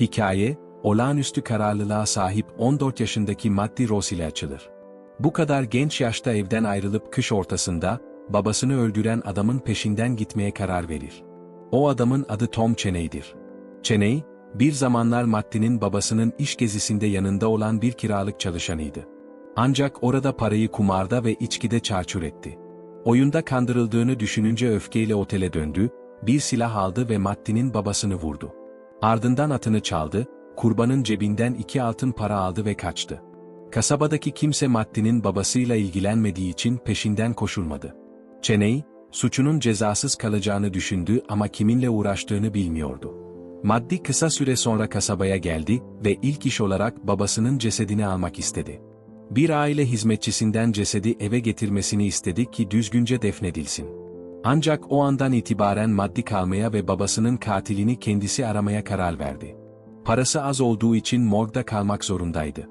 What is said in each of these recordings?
Hikaye, olağanüstü kararlılığa sahip 14 yaşındaki Maddi Ross ile açılır. Bu kadar genç yaşta evden ayrılıp kış ortasında, babasını öldüren adamın peşinden gitmeye karar verir. O adamın adı Tom Cheney'dir. Cheney, bir zamanlar Maddi'nin babasının iş gezisinde yanında olan bir kiralık çalışanıydı. Ancak orada parayı kumarda ve içkide çarçur etti. Oyunda kandırıldığını düşününce öfkeyle otele döndü, bir silah aldı ve Maddi'nin babasını vurdu. Ardından atını çaldı, kurbanın cebinden iki altın para aldı ve kaçtı. Kasabadaki kimse Maddi'nin babasıyla ilgilenmediği için peşinden koşulmadı. Cheney, suçunun cezasız kalacağını düşündü ama kiminle uğraştığını bilmiyordu. Maddi kısa süre sonra kasabaya geldi ve ilk iş olarak babasının cesedini almak istedi. Bir aile hizmetçisinden cesedi eve getirmesini istedi ki düzgünce defnedilsin. Ancak o andan itibaren maddi kalmaya ve babasının katilini kendisi aramaya karar verdi. Parası az olduğu için morgda kalmak zorundaydı.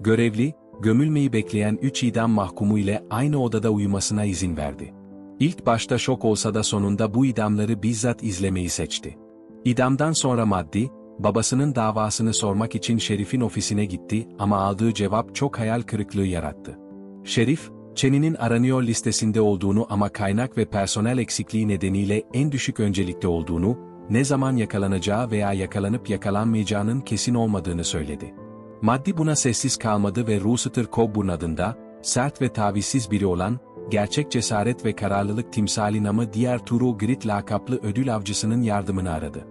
Görevli, gömülmeyi bekleyen üç idam mahkumu ile aynı odada uyumasına izin verdi. İlk başta şok olsa da sonunda bu idamları bizzat izlemeyi seçti. İdamdan sonra Maddi, babasının davasını sormak için Şerif'in ofisine gitti ama aldığı cevap çok hayal kırıklığı yarattı. Şerif, Çen'inin aranıyor listesinde olduğunu ama kaynak ve personel eksikliği nedeniyle en düşük öncelikte olduğunu, ne zaman yakalanacağı veya yakalanıp yakalanmayacağının kesin olmadığını söyledi. Maddi buna sessiz kalmadı ve Rooster Coburn adında, sert ve tavizsiz biri olan, gerçek cesaret ve kararlılık timsali namı diğer Turu Grit lakaplı ödül avcısının yardımını aradı.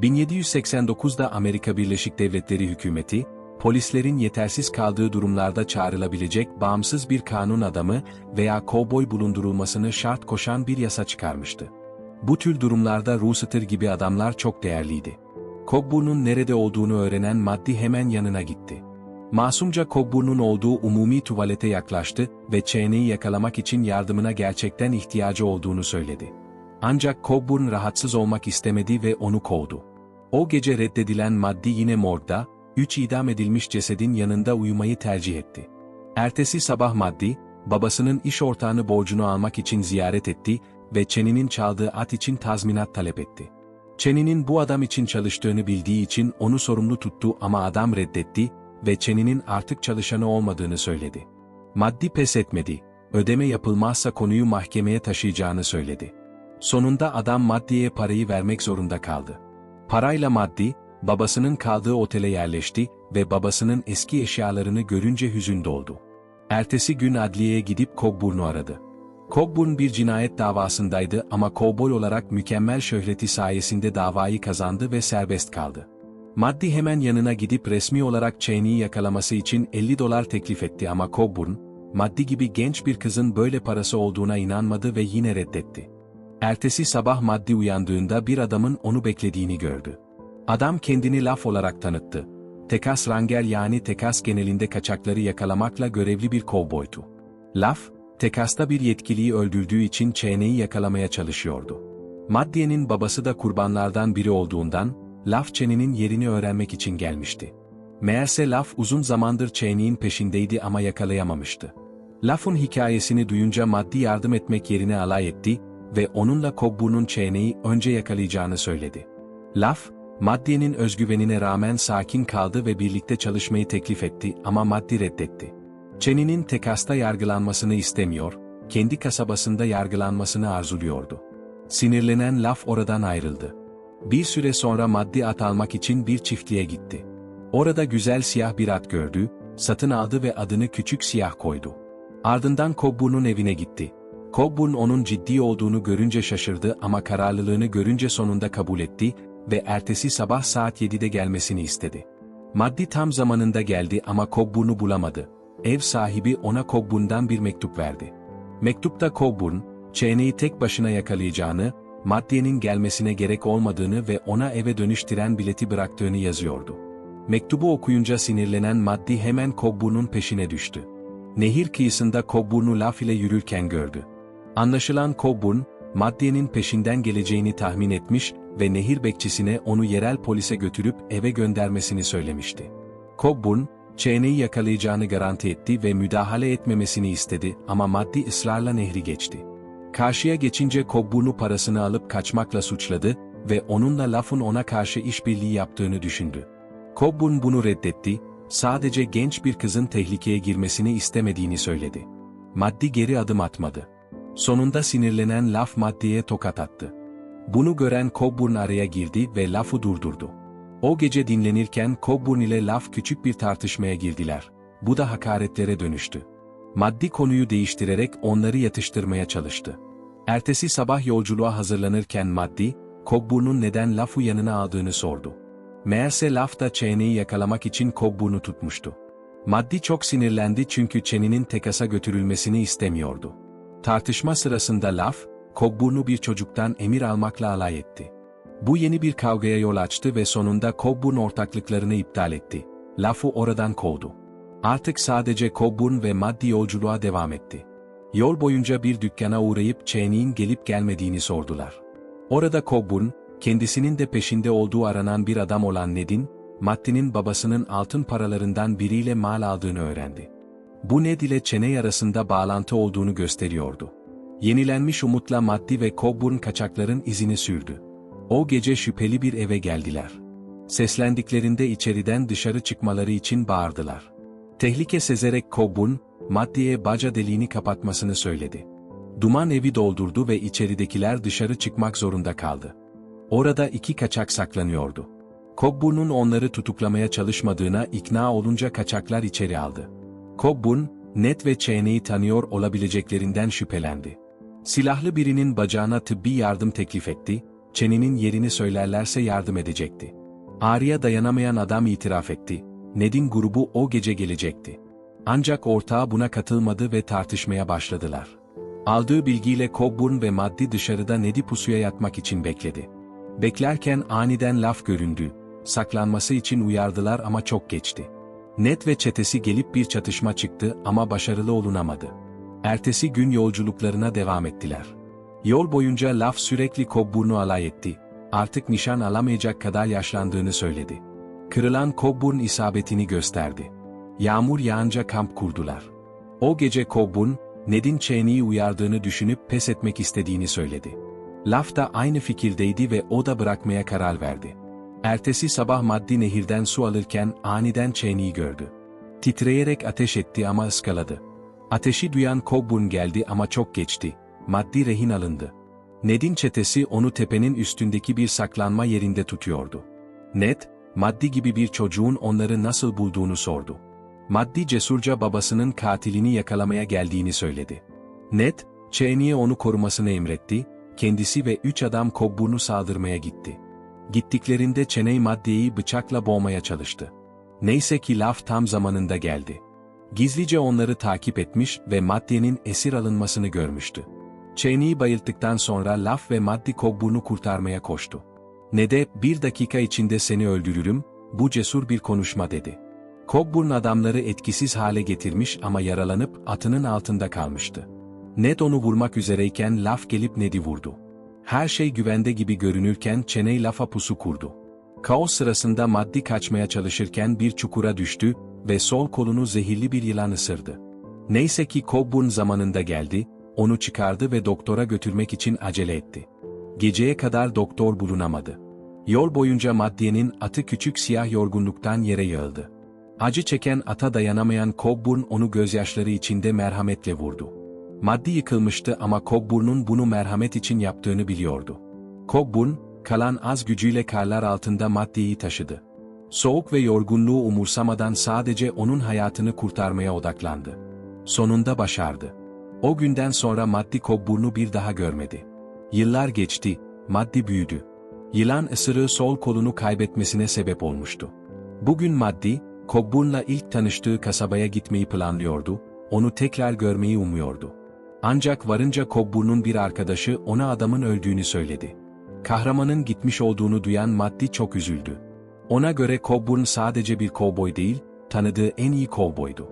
1789'da Amerika Birleşik Devletleri hükümeti, polislerin yetersiz kaldığı durumlarda çağrılabilecek bağımsız bir kanun adamı veya kovboy bulundurulmasını şart koşan bir yasa çıkarmıştı. Bu tür durumlarda Rooster gibi adamlar çok değerliydi. Cogburn'un nerede olduğunu öğrenen Maddi hemen yanına gitti. Masumca Cogburn'un olduğu umumi tuvalete yaklaştı ve Cheney'i yakalamak için yardımına gerçekten ihtiyacı olduğunu söyledi. Ancak Coburn rahatsız olmak istemedi ve onu kovdu. O gece reddedilen Maddi yine morgda, üç idam edilmiş cesedin yanında uyumayı tercih etti. Ertesi sabah Maddi, babasının iş ortağını borcunu almak için ziyaret etti ve Cheney'nin çaldığı at için tazminat talep etti. Cheney'nin bu adam için çalıştığını bildiği için onu sorumlu tuttu ama adam reddetti ve Cheney'nin artık çalışanı olmadığını söyledi. Maddi pes etmedi, ödeme yapılmazsa konuyu mahkemeye taşıyacağını söyledi. Sonunda adam Maddi'ye parayı vermek zorunda kaldı. Parayla Maddi, babasının kaldığı otele yerleşti ve babasının eski eşyalarını görünce hüzün doldu. Ertesi gün adliyeye gidip Cogburn'u aradı. Coburn bir cinayet davasındaydı ama kovboy olarak mükemmel şöhreti sayesinde davayı kazandı ve serbest kaldı. Maddi hemen yanına gidip resmi olarak Cheney'i yakalaması için 50 dolar teklif etti ama Coburn, Maddi gibi genç bir kızın böyle parası olduğuna inanmadı ve yine reddetti. Ertesi sabah Maddi uyandığında bir adamın onu beklediğini gördü. Adam kendini laf olarak tanıttı. Tekas Rangel yani Tekas genelinde kaçakları yakalamakla görevli bir kovboydu. Laf, Tekas'ta bir yetkiliyi öldürdüğü için Cheney'i yakalamaya çalışıyordu. Maddiye'nin babası da kurbanlardan biri olduğundan, Laf Cheney'nin yerini öğrenmek için gelmişti. Meğerse Laf uzun zamandır Cheney'in peşindeydi ama yakalayamamıştı. Laf'ın hikayesini duyunca maddi yardım etmek yerine alay etti ve onunla Cogburn'un Cheney'i önce yakalayacağını söyledi. Laf, Maddiye'nin özgüvenine rağmen sakin kaldı ve birlikte çalışmayı teklif etti ama Maddi reddetti. Cheney'nin Tekas'ta yargılanmasını istemiyor, kendi kasabasında yargılanmasını arzuluyordu. Sinirlenen Laf oradan ayrıldı. Bir süre sonra maddi at almak için bir çiftliğe gitti. Orada güzel siyah bir at gördü, satın aldı ve adını Küçük Siyah koydu. Ardından Cogburn'un evine gitti. Coburn onun ciddi olduğunu görünce şaşırdı ama kararlılığını görünce sonunda kabul etti ve ertesi sabah saat 7'de gelmesini istedi. Maddi tam zamanında geldi ama Coburn'u bulamadı. Ev sahibi ona Coburn'dan bir mektup verdi. Mektupta Coburn, Cheney'i tek başına yakalayacağını, Maddiye'nin gelmesine gerek olmadığını ve ona eve dönüş tren bileti bıraktığını yazıyordu. Mektubu okuyunca sinirlenen Maddi hemen Cogburn'un peşine düştü. Nehir kıyısında Cogburn'u laf ile yürürken gördü. Anlaşılan Coburn, Maddiye'nin peşinden geleceğini tahmin etmiş ve nehir bekçisine onu yerel polise götürüp eve göndermesini söylemişti. Coburn, Cheney'i yakalayacağını garanti etti ve müdahale etmemesini istedi ama maddi ısrarla nehri geçti. Karşıya geçince Coburn'u parasını alıp kaçmakla suçladı ve onunla lafın ona karşı işbirliği yaptığını düşündü. Coburn bunu reddetti, sadece genç bir kızın tehlikeye girmesini istemediğini söyledi. Maddi geri adım atmadı. Sonunda sinirlenen laf Maddi'ye tokat attı. Bunu gören Coburn araya girdi ve lafı durdurdu. O gece dinlenirken Coburn ile laf küçük bir tartışmaya girdiler. Bu da hakaretlere dönüştü. Maddi konuyu değiştirerek onları yatıştırmaya çalıştı. Ertesi sabah yolculuğa hazırlanırken Maddi, Cogburn'un neden lafı yanına aldığını sordu. Meğerse laf da çeneyi yakalamak için Cogburn'u tutmuştu. Maddi çok sinirlendi çünkü çeninin tekasa götürülmesini istemiyordu. Tartışma sırasında laf, Cogburn'u bir çocuktan emir almakla alay etti. Bu yeni bir kavgaya yol açtı ve sonunda Coburn ortaklıklarını iptal etti. Lafı oradan kovdu. Artık sadece Coburn ve maddi yolculuğa devam etti. Yol boyunca bir dükkana uğrayıp Cheney'in gelip gelmediğini sordular. Orada Coburn, kendisinin de peşinde olduğu aranan bir adam olan Ned'in, Matti'nin babasının altın paralarından biriyle mal aldığını öğrendi. Bu Ned ile Cheney arasında bağlantı olduğunu gösteriyordu. Yenilenmiş umutla Matti ve Coburn kaçakların izini sürdü. O gece şüpheli bir eve geldiler. Seslendiklerinde içeriden dışarı çıkmaları için bağırdılar. Tehlike sezerek Coburn, Matti'ye baca deliğini kapatmasını söyledi. Duman evi doldurdu ve içeridekiler dışarı çıkmak zorunda kaldı. Orada iki kaçak saklanıyordu. Cobburn'un onları tutuklamaya çalışmadığına ikna olunca kaçaklar içeri aldı. Coburn, Ned ve Cheney'i tanıyor olabileceklerinden şüphelendi. Silahlı birinin bacağına tıbbi yardım teklif etti, Cheney'nin yerini söylerlerse yardım edecekti. Ağrıya dayanamayan adam itiraf etti, Ned'in grubu o gece gelecekti. Ancak ortağı buna katılmadı ve tartışmaya başladılar. Aldığı bilgiyle Coburn ve Maddi dışarıda Ned'i pusuya yatmak için bekledi. Beklerken aniden laf göründü, saklanması için uyardılar ama çok geçti. Ned ve çetesi gelip bir çatışma çıktı ama başarılı olunamadı. Ertesi gün yolculuklarına devam ettiler. Yol boyunca laf sürekli Coburn'u alay etti. Artık nişan alamayacak kadar yaşlandığını söyledi. Kırılan Coburn isabetini gösterdi. Yağmur yağınca kamp kurdular. O gece Coburn, Ned'in Cheney'i uyardığını düşünüp pes etmek istediğini söyledi. Laf da aynı fikirdeydi ve o da bırakmaya karar verdi. Ertesi sabah maddi nehirden su alırken aniden Cheney'i gördü. Titreyerek ateş etti ama ıskaladı. Ateşi duyan Coburn geldi ama çok geçti. Maddi rehin alındı. Ned'in çetesi onu tepenin üstündeki bir saklanma yerinde tutuyordu. Ned, Maddi gibi bir çocuğun onları nasıl bulduğunu sordu. Maddi cesurca babasının katilini yakalamaya geldiğini söyledi. Ned, Cheney'e onu korumasını emretti, kendisi ve üç adam Cobburn'u saldırmaya gitti. Gittiklerinde Cheney Maddi'yi bıçakla boğmaya çalıştı. Neyse ki laf tam zamanında geldi. Gizlice onları takip etmiş ve Maddi'nin esir alınmasını görmüştü. Cheney'i bayılttıktan sonra Laf ve Maddi Cobburn'u kurtarmaya koştu. Ne de bir dakika içinde seni öldürürüm, bu cesur bir konuşma dedi. Coburn adamları etkisiz hale getirmiş ama yaralanıp atının altında kalmıştı. Ned onu vurmak üzereyken laf gelip Ned'i vurdu. Her şey güvende gibi görünürken çeney lafa pusu kurdu. Kaos sırasında maddi kaçmaya çalışırken bir çukura düştü ve sol kolunu zehirli bir yılan ısırdı. Neyse ki Coburn zamanında geldi, onu çıkardı ve doktora götürmek için acele etti. Geceye kadar doktor bulunamadı. Yol boyunca maddiyenin atı küçük siyah yorgunluktan yere yığıldı. Acı çeken ata dayanamayan Coburn onu gözyaşları içinde merhametle vurdu. Maddi yıkılmıştı ama Coburn'un bunu merhamet için yaptığını biliyordu. Coburn, kalan az gücüyle karlar altında maddiyi taşıdı. Soğuk ve yorgunluğu umursamadan sadece onun hayatını kurtarmaya odaklandı. Sonunda başardı. O günden sonra maddi Coburn'u bir daha görmedi. Yıllar geçti, maddi büyüdü. Yılan ısırığı sol kolunu kaybetmesine sebep olmuştu. Bugün Maddi, Cobburn'la ilk tanıştığı kasabaya gitmeyi planlıyordu, onu tekrar görmeyi umuyordu. Ancak varınca Cobburn'un bir arkadaşı ona adamın öldüğünü söyledi. Kahramanın gitmiş olduğunu duyan Maddi çok üzüldü. Ona göre Coburn sadece bir kovboy değil, tanıdığı en iyi kovboydu.